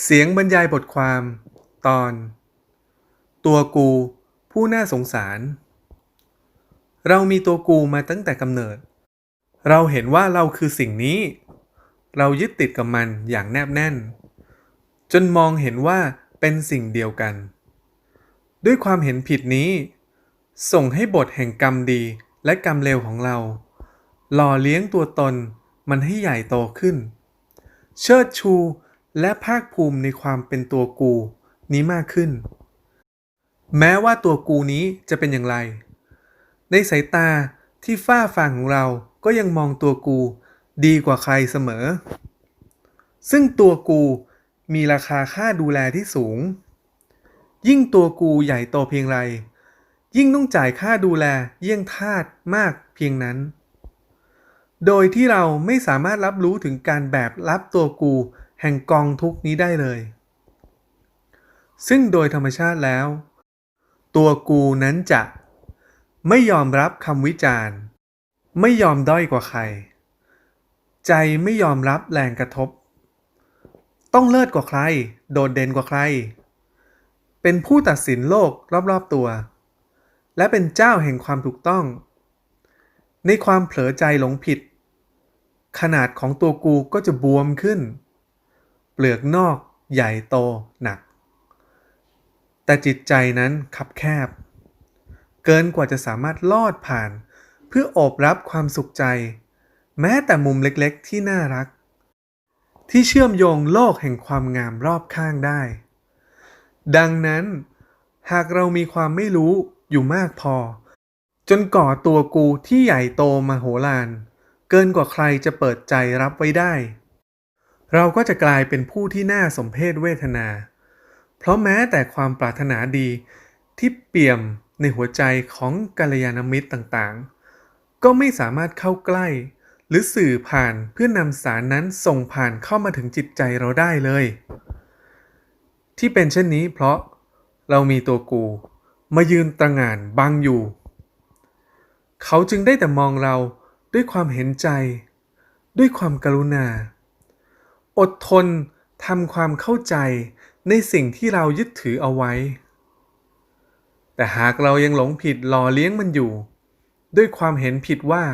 เสียงบรรยายบทความตอน ตัวกูผู้น่าสงสาร เรามีตัวกูมาตั้งแต่กำเนิด เราเห็นว่าเราคือสิ่งนี้ เรายึดติดกับมันอย่างแนบแน่น จนมองเห็นว่าเป็นสิ่งเดียวกัน ด้วยความเห็นผิดนี้ ส่งให้บทแห่งกรรมดีและกรรมเลวของเรา หล่อเลี้ยงตัวตนมันให้ใหญ่โตขึ้น เชิดชู และภาคภูมิในความเป็นตัวกูนี้มากขึ้น แม้ว่าตัวกูนี้จะเป็นอย่างไร ในสายตาที่ฝ้าฟางของเราก็ยังมองตัวกูดีกว่าใครเสมอ ซึ่งตัวกูมีราคาค่าดูแลที่สูง ยิ่งตัวกูใหญ่โตเพียงไร ยิ่งต้องจ่ายค่าดูแลเยี่ยงทาสมากเพียงนั้น โดยที่เราไม่สามารถรับรู้ถึงการแบกรับตัวกู แห่งกองทุกนี้ได้เลย ซึ่งโดยธรรมชาติแล้ว ตัวกูนั้นจะไม่ยอมรับคำวิจารณ์ ไม่ยอมด้อยกว่าใคร ใจไม่ยอมรับแรงกระทบ ต้องเลิศกว่าใคร โดดเด่นกว่าใคร เป็นผู้ตัดสินโลกรอบๆตัว และเป็นเจ้าแห่งความถูกต้อง ในความเผลอใจหลงผิด ขนาดของตัวกูก็จะบวมขึ้น ลือกนอกใหญ่โตหนัก แต่จิตใจนั้นคับแคบ เกินกว่าจะสามารถลอดผ่าน เพื่อโอบรับความสุขใจ แม้แต่มุมเล็กๆ ที่น่ารัก ที่เชื่อมโยงโลกแห่งความงามรอบข้างได้ ดังนั้น หากเรามีความไม่รู้อยู่มากพอ จนก่อตัวกูที่ใหญ่โตมโหฬารเกินกว่าใครจะเปิดใจรับไว้ได้ เราก็จะกลายเป็นผู้ที่น่าสมเพชเวทนา เพราะแม้แต่ความปรารถนาดีที่เปี่ยมในหัวใจของกัลยาณมิตรต่างๆ ก็ไม่สามารถเข้าใกล้ หรือสื่อผ่านเพื่อนำสารนั้นส่งผ่านเข้ามาถึงจิตใจเราได้เลย ที่เป็นเช่นนี้เพราะเรามีตัวกู มายืนตระหง่านบังอยู่ เขาจึงได้แต่มองเราด้วยความเห็นใจ ด้วยความกรุณา อดทนทำความเข้าใจในสิ่งที่เรายึดถือเอาไว้ แต่หากเรายังหลงผิดหล่อเลี้ยงมันอยู่ ด้วยความเห็นผิดว่า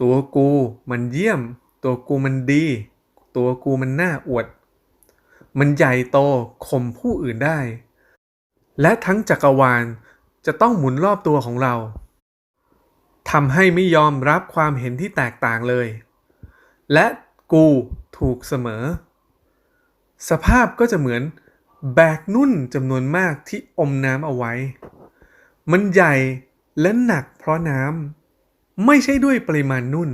ตัวกูมันเยี่ยม ตัวกูมันดี ตัวกูมันน่าอวด มันใหญ่โตข่มผู้อื่นได้ และทั้งจักรวาลจะต้องหมุนรอบตัวของเราทำให้ไม่ยอมรับความเห็นที่แตกต่างเลย และกู ถูกเสมอ สภาพก็จะเหมือนแบกนุ่นจำนวนมากที่อมน้ำเอาไว้ มันใหญ่และหนักเพราะน้ำไม่ใช่ด้วยปริมาณนุ่น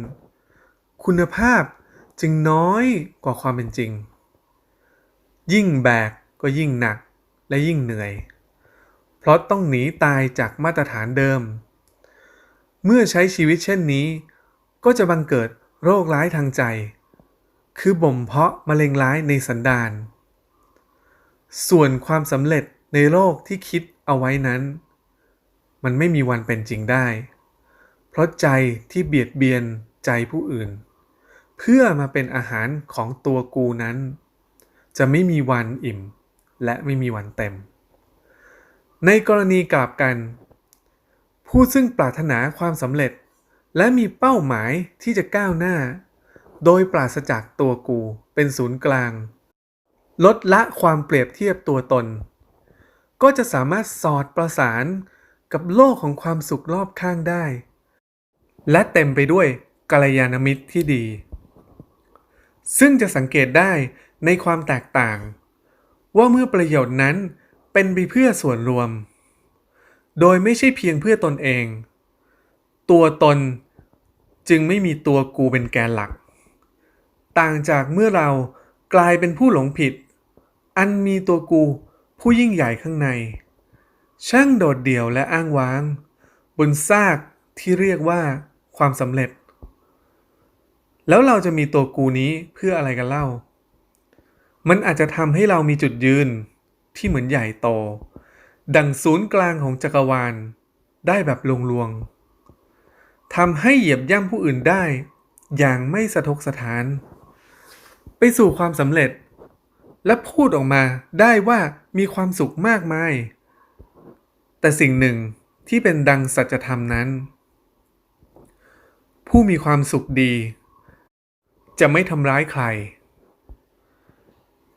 คุณภาพจึงน้อยกว่าความเป็นจริง ยิ่งแบกก็ยิ่งหนักและยิ่งเหนื่อย เพราะต้องหนีตายจากมาตรฐานเดิม เมื่อใช้ชีวิตเช่นนี้ ก็จะบังเกิดโรคร้ายทางใจ คือบ่มเพาะมะเร็งร้ายในสันดาน ส่วนความสำเร็จในโลกที่คิดเอาไว้นั้น มันไม่มีวันเป็นจริงได้ เพราะใจที่เบียดเบียนใจผู้อื่น เพื่อมาเป็นอาหารของตัวกูนั้น จะไม่มีวันอิ่ม และไม่มีวันเต็ม ในกรณีกลับกัน ผู้ซึ่งปรารถนาความสำเร็จ และมีเป้าหมายที่จะก้าวหน้า โดยปราศจากตัวกูเป็นศูนย์กลาง ลดละความเปรียบเทียบตัวตน ก็จะสามารถสอดประสานกับโลกของความสุขรอบข้างได้ และเต็มไปด้วยกัลยาณมิตรที่ดี ซึ่งจะสังเกตได้ในความแตกต่าง ว่าเมื่อประโยชน์นั้นเป็นไปเพื่อส่วนรวม โดยไม่ใช่เพียงเพื่อตนเอง ตัวตนจึงไม่มีตัวกูเป็นแกนหลัก ต่างจากเมื่อเรากลายเป็นผู้หลงผิด อันมีตัวกูผู้ยิ่งใหญ่ข้างใน ช่างโดดเดี่ยวและอ้างว้าง บนซากที่เรียกว่าความสำเร็จ แล้วเราจะมีตัวกูนี้เพื่ออะไรกันเล่า มันอาจจะทำให้เรามีจุดยืนที่เหมือนใหญ่โต ดังศูนย์กลางของจักรวาล ได้แบบลวงๆทำให้เหยียบย่ำผู้อื่นได้ อย่างไม่สะทกสถาน ไปสู่ความสำเร็จ และพูดออกมาได้ว่ามีความสุขมากมาย แต่สิ่งหนึ่งที่เป็นดังสัจธรรมนั้น ผู้มีความสุขดี จะไม่ทำร้ายใคร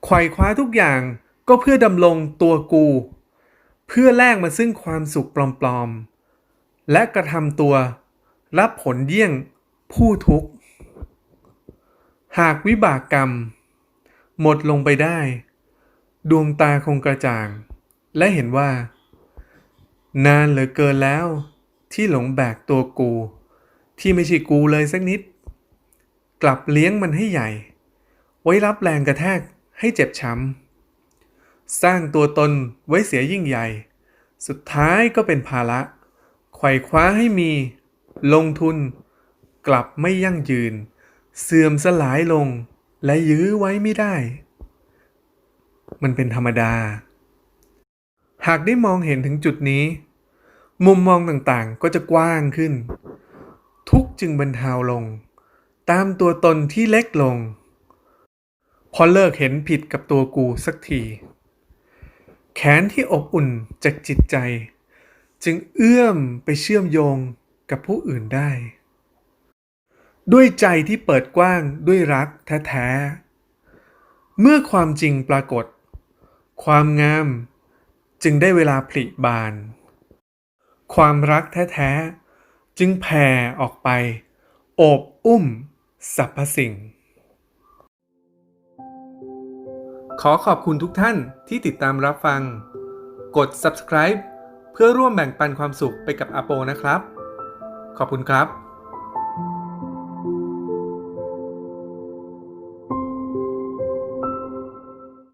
ไขว่คว้าทุกอย่างก็เพื่อดำรงตัวกู เพื่อแลกมาซึ่งความสุขปลอมๆ และกระทำตัว รับผลเยี่ยงผู้ทุกข์ หากวิบากกรรม หมดลงไปได้ ดวงตาคงกระจ่าง และเห็นว่า นานเหลือเกินแล้ว ที่หลงแบกตัวกู ที่ไม่ใช่กูเลยสักนิด กลับเลี้ยงมันให้ใหญ่ ไว้รับแรงกระแทกให้เจ็บช้ำ สร้างตัวตนไว้เสียยิ่งใหญ่ สุดท้ายก็เป็นภาระไขว่คว้าให้มี ลงทุน กลับไม่ยั่งยืน เสื่อมสลายลง และยื้อไว้ไม่ได้ มันเป็นธรรมดา หากได้มองเห็นถึงจุดนี้ มุมมองต่างๆก็จะกว้างขึ้น ทุกจึงบรรเทาลง ตามตัวตนที่เล็กลง พอเลิกเห็นผิดกับตัวกูสักที แขนที่อบอุ่นจากจิตใจ จึงเอื้อมไปเชื่อมโยงกับผู้อื่นได้ ด้วยใจที่เปิดกว้างด้วยรักแท้ๆ เมื่อความจริงปรากฏ ความงามจึงได้เวลาผลิบาน ความรักแท้ๆ จึงแผ่ออกไป โอบอุ้มสรรพสิ่ง ขอขอบคุณทุกท่านที่ติดตามรับฟัง กด subscribe เพื่อร่วมแบ่งปันความสุขไปกับอาโปนะครับ ขอบคุณครับ